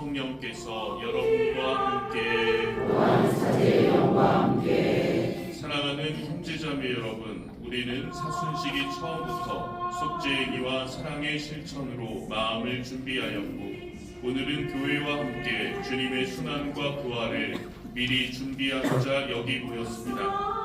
성령께서 여러분과 함께 사랑하는 형제자매 여러분, 우리는 사순식이 처음부터 속죄행위와 사랑의 실천으로 마음을 준비하였고 오늘은 교회와 함께 주님의 순환과 부활을 미리 준비하고자 여기 모였습니다.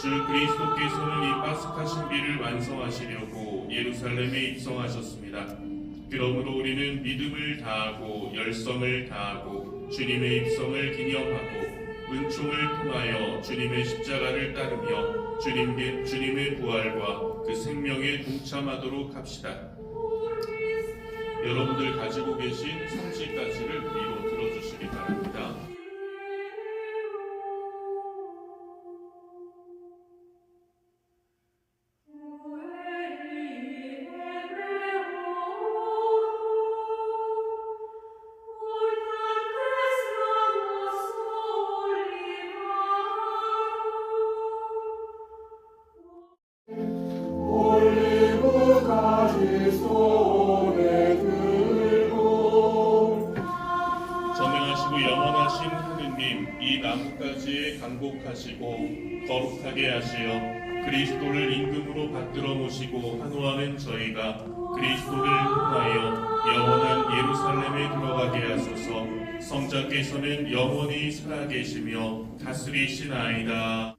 주 그리스도께서는 이 파스카 신비를 완성하시려고 예루살렘에 입성하셨습니다. 그러므로 우리는 믿음을 다하고 열성을 다하고 주님의 입성을 기념하고 은총을 통하여 주님의 십자가를 따르며 주님께 주님의 부활과 그 생명에 동참하도록 합시다. 여러분들 가지고 계신 성지까지를 강복하시고 거룩하게 하시어 그리스도를 임금으로 받들어 모시고 환호하는 저희가 그리스도를 통하여 영원한 예루살렘에 들어가게 하소서. 성자께서는 영원히 살아계시며 다스리시나이다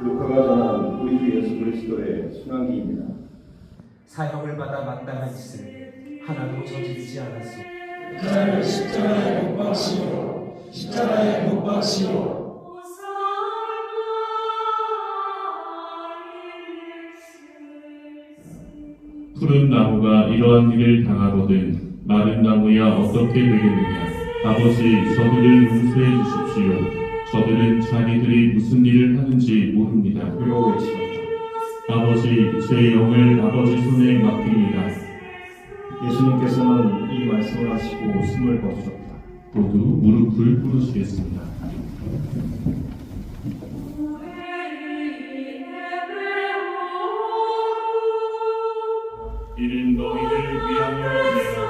루카가 전한 우리 주 예수 그리스도의 순환기입니다. 사형을 받아 마땅한 짓을 하나도 저지르지 않았소. 나를 십자가에 못 박시오 십자가에 못 박시오 푸른 나무가 이러한 일을 당하거든 마른 나무야 어떻게 되겠느냐 아버지 저들을 용서해 주십시오 저들은 자기들이 무슨 일을 하는지 모릅니다. 그러고 있습니다. 아버지, 제 영을 아버지 손에 맡깁니다. 예수님께서는 이 말씀을 하시고 숨을 거두셨다. 모두 무릎을 꿇으시겠습니다. 이는 너희를 위하여 내가